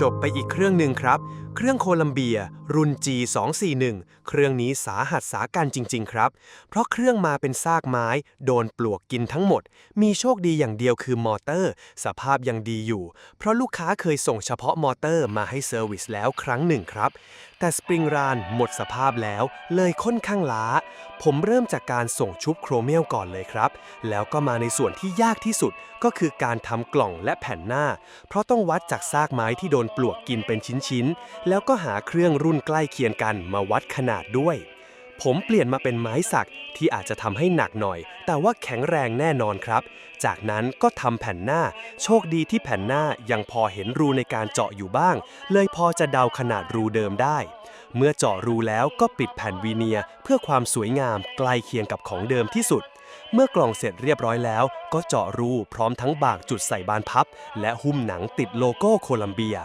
จบไปอีกเครื่องหนึ่งครับ เครื่องโคลัมเบีย รุ่น G241 เครื่องนี้สาหัสสาการจริง ๆ ครับ เพราะเครื่องมาเป็นซากไม้ โดนปลวกกินทั้งหมด มีโชคดีอย่างเดียวคือมอเตอร์ สภาพยังดีอยู่ เพราะลูกค้าเคยส่งเฉพาะมอเตอร์มาให้เซอร์วิสแล้วครั้งหนึ่งครับ แต่สปริงรานหมดสภาพแล้วเลยค่อนข้างล้า ผมเริ่มจากการส่งชุบโครเมียมก่อนเลยครับ แล้วก็มาในส่วนที่ยากที่สุดก็คือการทำกล่องและแผ่นหน้า เพราะต้องวัดจากซากไม้ที่โดนปลวกกินเป็นชิ้นๆ แล้วก็หาเครื่องรุ่นใกล้เคียงกันมาวัดขนาดด้วย ผมเปลี่ยนมาเป็นไม้สักที่อาจจะทำให้หนักหน่อย แต่ว่าแข็งแรงแน่นอนครับ จากนั้นก็ทำแผ่นหน้า โชคดีที่แผ่นหน้ายังพอเห็นรูในการเจาะอยู่บ้าง เลยพอจะเดาขนาดรูเดิมได้ เมื่อเจาะรูแล้วก็ปิดแผ่นวีเนียเพื่อความสวยงามใกล้เคียงกับของเดิมที่สุด เมื่อกล่องเสร็จเรียบร้อยแล้ว ก็เจาะรูพร้อมทั้งบากจุดใส่บานพับ และหุ้มหนังติดโลโก้โคลัมเบีย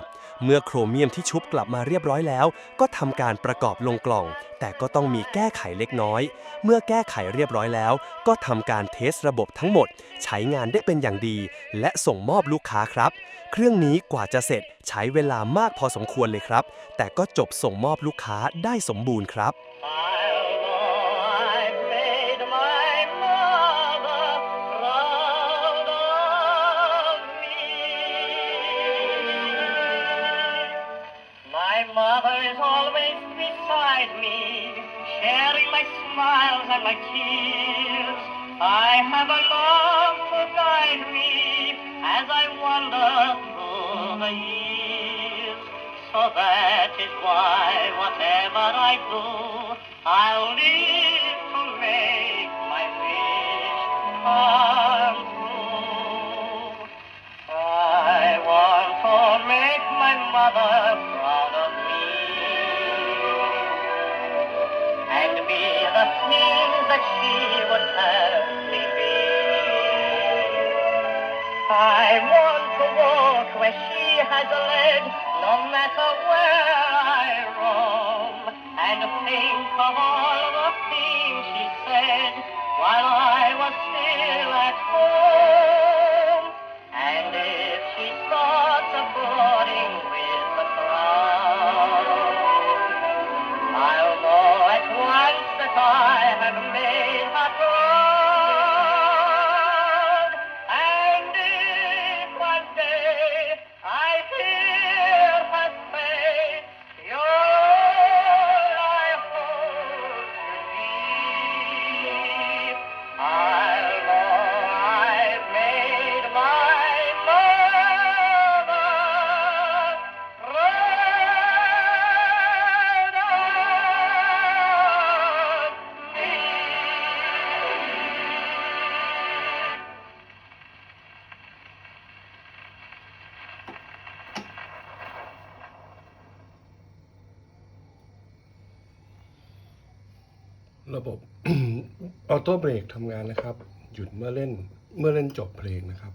เมื่อโครเมียมที่ชุบกลับมาเรียบร้อยแล้ว ก็ทำการประกอบลงกล่อง แต่ก็ต้องมีแก้ไขเล็กน้อย เมื่อแก้ไขเรียบร้อยแล้ว ก็ทำการเทสระบบทั้งหมด ใช้งานได้เป็นอย่างดี และส่งมอบลูกค้าครับ เครื่องนี้กว่าจะเสร็จใช้เวลามากพอสมควรเลยครับ แต่ก็จบส่งมอบลูกค้าได้สมบูรณ์ครับ My mother is always beside me, sharing my smiles and my tears. I have a love to guide me as I wander through the years. So that is why whatever I do, I'll live to make my wish come true. I want to make my mother she would have me be. I want to walk where she has led, no matter where I roam, and think of all the things she said while I ระบบออโต้เบรกทำงานนะครับ หยุดเมื่อเล่นเมื่อเล่นจบเพลงนะครับ